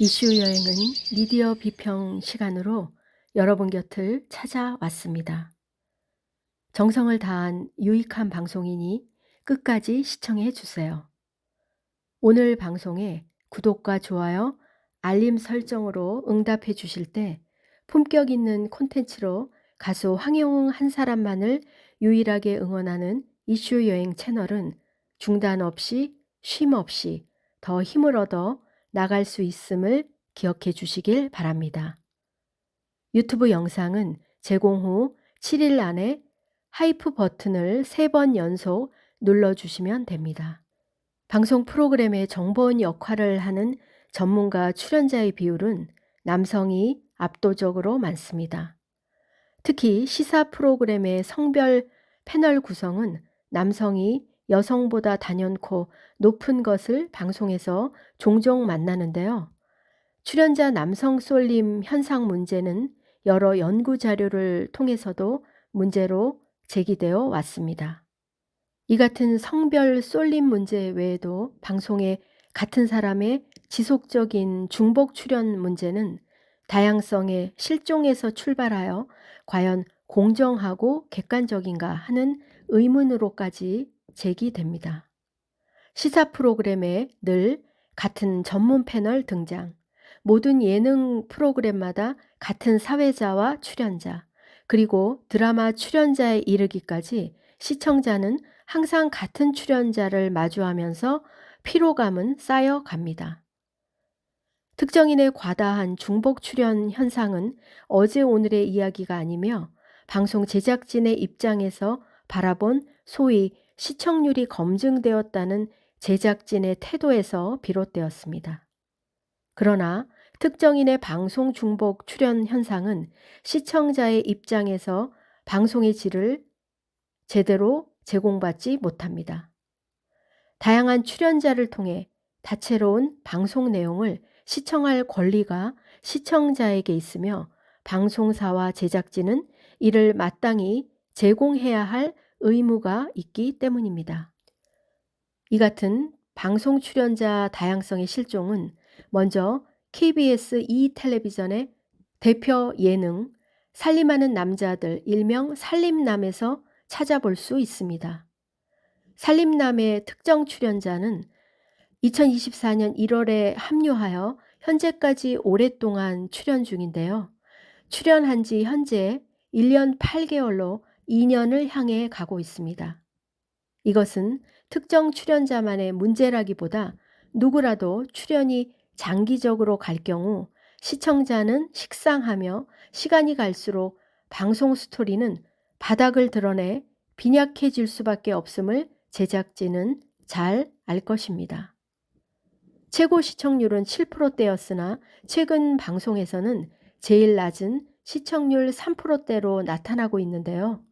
이슈 여행은 미디어 비평 시간으로 여러분 곁을 찾아왔습니다. 정성을 다한 유익한 방송이니 끝까지 시청해 주세요. 오늘 방송에 구독과 좋아요, 알림 설정으로 응답해 주실 때 품격 있는 콘텐츠로 가수 황영웅 한 사람만을 유일하게 응원하는 이슈 여행 채널은 중단 없이 쉼 없이 더 힘을 얻어 나갈 수 있음을 기억해 주시길 바랍니다. 유튜브 영상은 제공 후 7일 안에 하이프 버튼을 3번 연속 눌러주시면 됩니다. 방송 프로그램의 정보원 역할을 하는 전문가 출연자의 비율은 남성이 압도적으로 많습니다. 특히 시사 프로그램의 성별 패널 구성은 남성이 여성보다 단연코 높은 것을 방송에서 종종 만나는데요. 출연자 남성 쏠림 현상 문제는 여러 연구 자료를 통해서도 문제로 제기되어 왔습니다. 이 같은 성별 쏠림 문제 외에도 방송에 같은 사람의 지속적인 중복 출연 문제는 다양성의 실종에서 출발하여 과연 공정하고 객관적인가 하는 의문으로까지 제기됩니다. 시사 프로그램에 늘 같은 전문 패널 등장, 모든 예능 프로그램마다 같은 사회자와 출연자, 그리고 드라마 출연자에 이르기까지 시청자는 항상 같은 출연자를 마주하면서 피로감은 쌓여 갑니다. 특정인의 과다한 중복 출연 현상은 어제 오늘의 이야기가 아니며 방송 제작진의 입장에서 바라본 소위 시청률이 검증되었다는 제작진의 태도에서 비롯되었습니다. 그러나 특정인의 방송 중복 출연 현상은 시청자의 입장에서 방송의 질을 제대로 제공받지 못합니다. 다양한 출연자를 통해 다채로운 방송 내용을 시청할 권리가 시청자에게 있으며 방송사와 제작진은 이를 마땅히 제공해야 할 의무가 있기 때문입니다. 이 같은 방송 출연자 다양성의 실종은 먼저 KBS 2 텔레비전의 대표 예능 살림하는 남자들 일명 살림남에서 찾아볼 수 있습니다. 살림남의 특정 출연자는 2024년 1월에 합류하여 현재까지 오랫동안 출연 중인데요. 출연한 지 현재 1년 8개월로 2년을 향해 가고 있습니다. 이것은 특정 출연자만의 문제라기보다 누구라도 출연이 장기적으로 갈 경우 시청자는 식상하며 시간이 갈수록 방송 스토리는 바닥을 드러내 빈약해질 수밖에 없음을 제작진은 잘 알 것입니다. 최고 시청률은 7%대였으나 최근 방송에서는 제일 낮은 시청률 3%대로 나타나고 있는데요.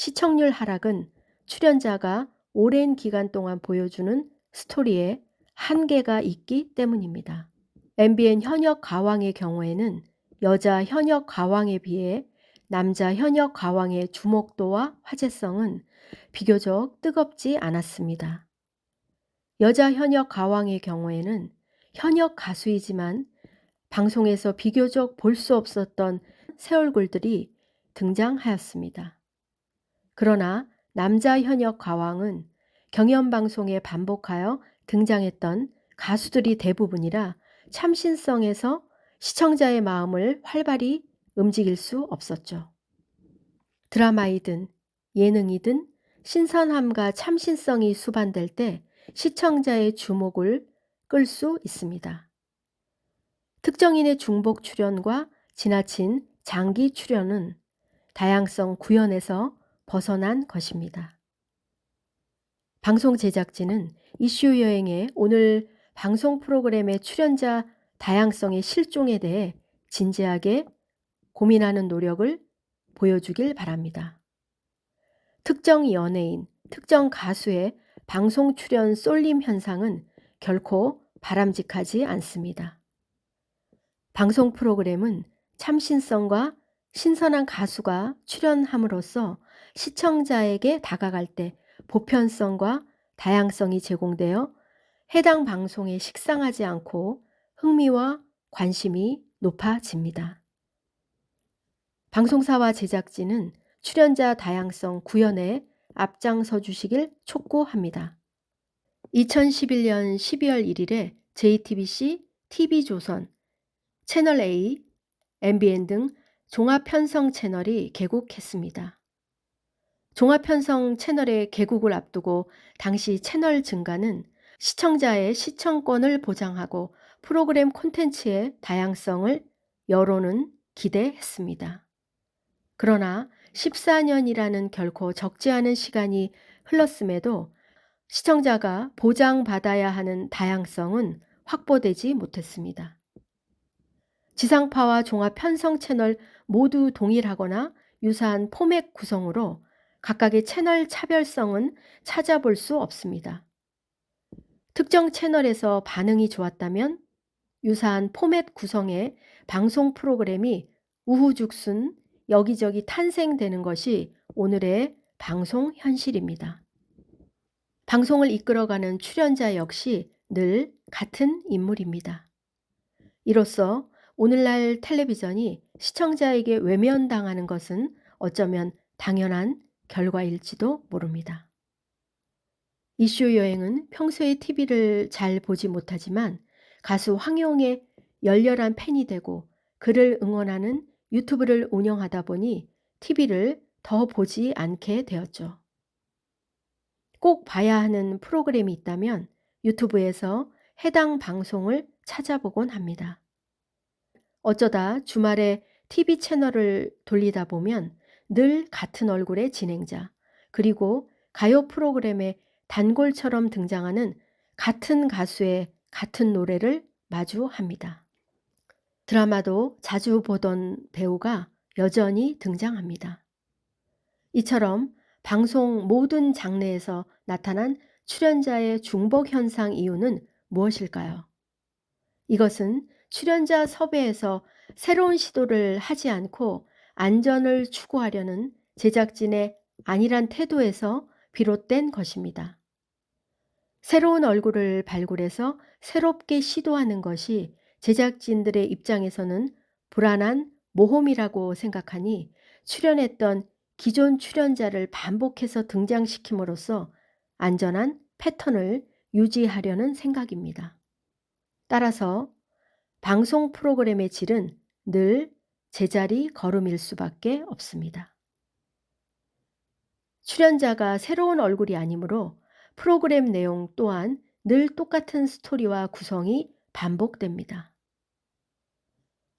시청률 하락은 출연자가 오랜 기간 동안 보여주는 스토리에 한계가 있기 때문입니다. MBN 현역 가왕의 경우에는 여자 현역 가왕에 비해 남자 현역 가왕의 주목도와 화제성은 비교적 뜨겁지 않았습니다. 여자 현역 가왕의 경우에는 현역 가수이지만 방송에서 비교적 볼 수 없었던 새 얼굴들이 등장하였습니다. 그러나 남자 현역 가왕은 경연방송에 반복하여 등장했던 가수들이 대부분이라 참신성에서 시청자의 마음을 활발히 움직일 수 없었죠. 드라마이든 예능이든 신선함과 참신성이 수반될 때 시청자의 주목을 끌 수 있습니다. 특정인의 중복 출연과 지나친 장기 출연은 다양성 구현에서 벗어난 것입니다. 방송 제작진은 이슈 여행의 오늘 방송 프로그램의 출연자 다양성의 실종에 대해 진지하게 고민하는 노력을 보여주길 바랍니다. 특정 연예인, 특정 가수의 방송 출연 쏠림 현상은 결코 바람직하지 않습니다. 방송 프로그램은 참신성과 신선한 가수가 출연함으로써 시청자에게 다가갈 때 보편성과 다양성이 제공되어 해당 방송에 식상하지 않고 흥미와 관심이 높아집니다. 방송사와 제작진은 출연자 다양성 구현에 앞장서 주시길 촉구합니다. 2011년 12월 1일에 JTBC, TV조선, 채널A, MBN 등 종합 편성 채널이 개국했습니다. 종합편성 채널의 개국을 앞두고 당시 채널 증가는 시청자의 시청권을 보장하고 프로그램 콘텐츠의 다양성을 여론은 기대했습니다. 그러나 14년이라는 결코 적지 않은 시간이 흘렀음에도 시청자가 보장받아야 하는 다양성은 확보되지 못했습니다. 지상파와 종합 편성 채널 모두 동일하거나 유사한 포맷 구성으로 각각의 채널 차별성은 찾아볼 수 없습니다. 특정 채널에서 반응이 좋았다면 유사한 포맷 구성의 방송 프로그램이 우후죽순 여기저기 탄생되는 것이 오늘의 방송 현실입니다. 방송을 이끌어가는 출연자 역시 늘 같은 인물입니다. 이로써 오늘날 텔레비전이 시청자에게 외면당하는 것은 어쩌면 당연한 결과일지도 모릅니다. 이슈 여행은 평소에 TV를 잘 보지 못하지만 가수 황용의 열렬한 팬이 되고 그를 응원하는 유튜브를 운영하다 보니 TV를 더 보지 않게 되었죠. 꼭 봐야 하는 프로그램이 있다면 유튜브에서 해당 방송을 찾아보곤 합니다. 어쩌다 주말에 TV 채널을 돌리다 보면 늘 같은 얼굴의 진행자, 그리고 가요 프로그램에 단골처럼 등장하는 같은 가수의 같은 노래를 마주합니다. 드라마도 자주 보던 배우가 여전히 등장합니다. 이처럼 방송 모든 장르에서 나타난 출연자의 중복 현상 이유는 무엇일까요? 이것은 출연자 섭외에서 새로운 시도를 하지 않고 안전을 추구하려는 제작진의 안일한 태도에서 비롯된 것입니다. 새로운 얼굴을 발굴해서 새롭게 시도하는 것이 제작진들의 입장에서는 불안한 모험이라고 생각하니 출연했던 기존 출연자를 반복해서 등장시킴으로써 안전한 패턴을 유지하려는 생각입니다. 따라서 방송 프로그램의 질은 늘 제자리 걸음일 수밖에 없습니다. 출연자가 새로운 얼굴이 아니므로 프로그램 내용 또한 늘 똑같은 스토리와 구성이 반복됩니다.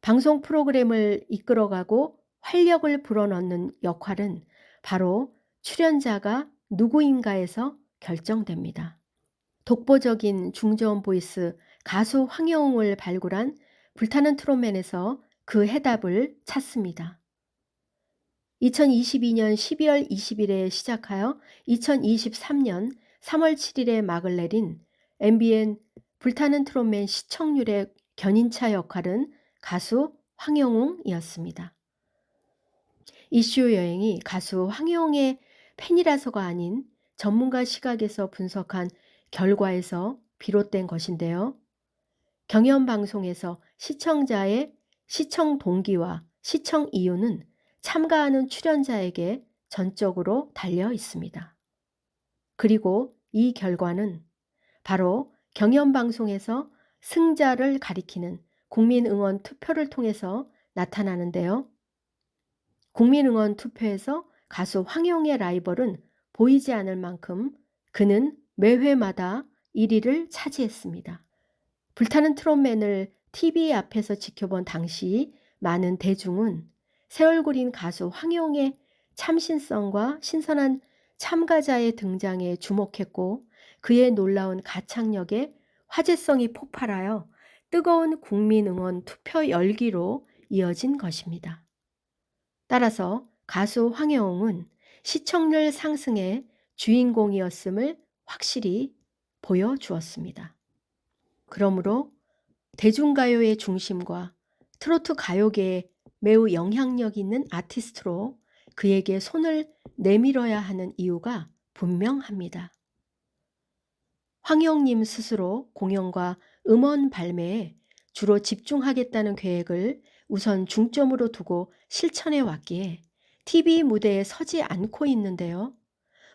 방송 프로그램을 이끌어가고 활력을 불어넣는 역할은 바로 출연자가 누구인가에서 결정됩니다. 독보적인 중저음 보이스 가수 황영웅을 발굴한 불타는 트롯맨에서 그 해답을 찾습니다. 2022년 12월 20일에 시작하여 2023년 3월 7일에 막을 내린 MBN 불타는 트롯맨 시청률의 견인차 역할은 가수 황영웅이었습니다. 이슈 여행이 가수 황영웅의 팬이라서가 아닌 전문가 시각에서 분석한 결과에서 비롯된 것인데요. 경연 방송에서 시청자의 시청 동기와 시청 이유는 참가하는 출연자에게 전적으로 달려 있습니다. 그리고 이 결과는 바로 경연방송에서 승자를 가리키는 국민응원 투표를 통해서 나타나는데요. 국민응원 투표에서 가수 황영의 라이벌은 보이지 않을 만큼 그는 매회마다 1위를 차지했습니다. 불타는 트롯맨을 TV 앞에서 지켜본 당시 많은 대중은 새 얼굴인 가수 황영의 참신성과 신선한 참가자의 등장에 주목했고 그의 놀라운 가창력에 화제성이 폭발하여 뜨거운 국민 응원 투표 열기로 이어진 것입니다. 따라서 가수 황영웅은 시청률 상승의 주인공이었음을 확실히 보여주었습니다. 그러므로 대중가요의 중심과 트로트 가요계에 매우 영향력 있는 아티스트로 그에게 손을 내밀어야 하는 이유가 분명합니다. 황영님 스스로 공연과 음원 발매에 주로 집중하겠다는 계획을 우선 중점으로 두고 실천해 왔기에 TV 무대에 서지 않고 있는데요.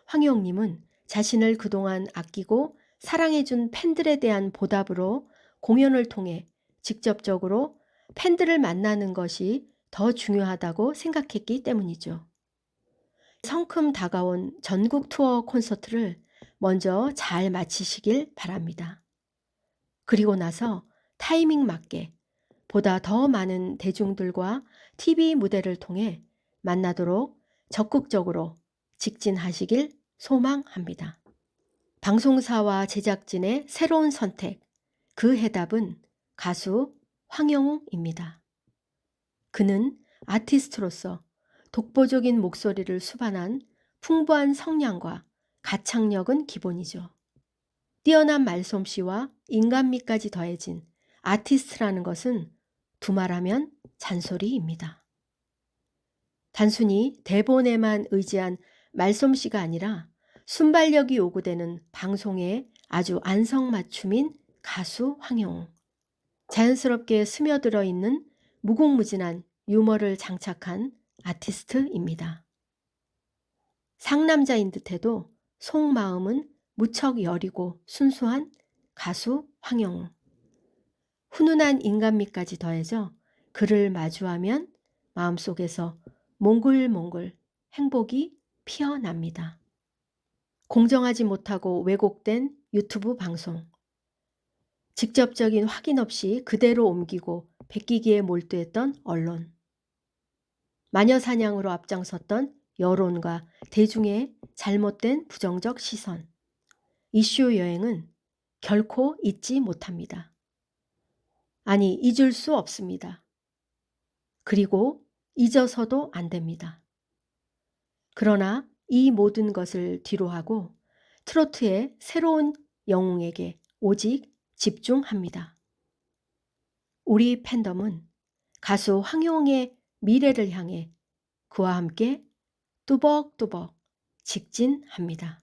황희옥님은 자신을 그동안 아끼고 사랑해준 팬들에 대한 보답으로 공연을 통해 직접적으로 팬들을 만나는 것이 더 중요하다고 생각했기 때문이죠. 성큼 다가온 전국 투어 콘서트를 먼저 잘 마치시길 바랍니다. 그리고 나서 타이밍 맞게 보다 더 많은 대중들과 TV 무대를 통해 만나도록 적극적으로 직진하시길 소망합니다. 방송사와 제작진의 새로운 선택, 그 해답은 가수 황영웅입니다. 그는 아티스트로서 독보적인 목소리를 수반한 풍부한 성량과 가창력은 기본이죠. 뛰어난 말솜씨와 인간미까지 더해진 아티스트라는 것은 두말하면 잔소리입니다. 단순히 대본에만 의지한 말솜씨가 아니라 순발력이 요구되는 방송에 아주 안성맞춤인 가수 황영웅. 자연스럽게 스며들어 있는 무궁무진한 유머를 장착한 아티스트입니다. 상남자인 듯해도 속마음은 무척 여리고 순수한 가수 황영웅. 훈훈한 인간미까지 더해져 그를 마주하면 마음속에서 몽글몽글 행복이 피어납니다. 공정하지 못하고 왜곡된 유튜브 방송. 직접적인 확인 없이 그대로 옮기고 베끼기에 몰두했던 언론. 마녀 사냥으로 앞장섰던 여론과 대중의 잘못된 부정적 시선. 이슈 여행은 결코 잊지 못합니다. 아니, 잊을 수 없습니다. 그리고 잊어서도 안 됩니다. 그러나 이 모든 것을 뒤로하고 트로트의 새로운 영웅에게 오직 집중합니다. 우리 팬덤은 가수 황용의 미래를 향해 그와 함께 뚜벅뚜벅 직진합니다.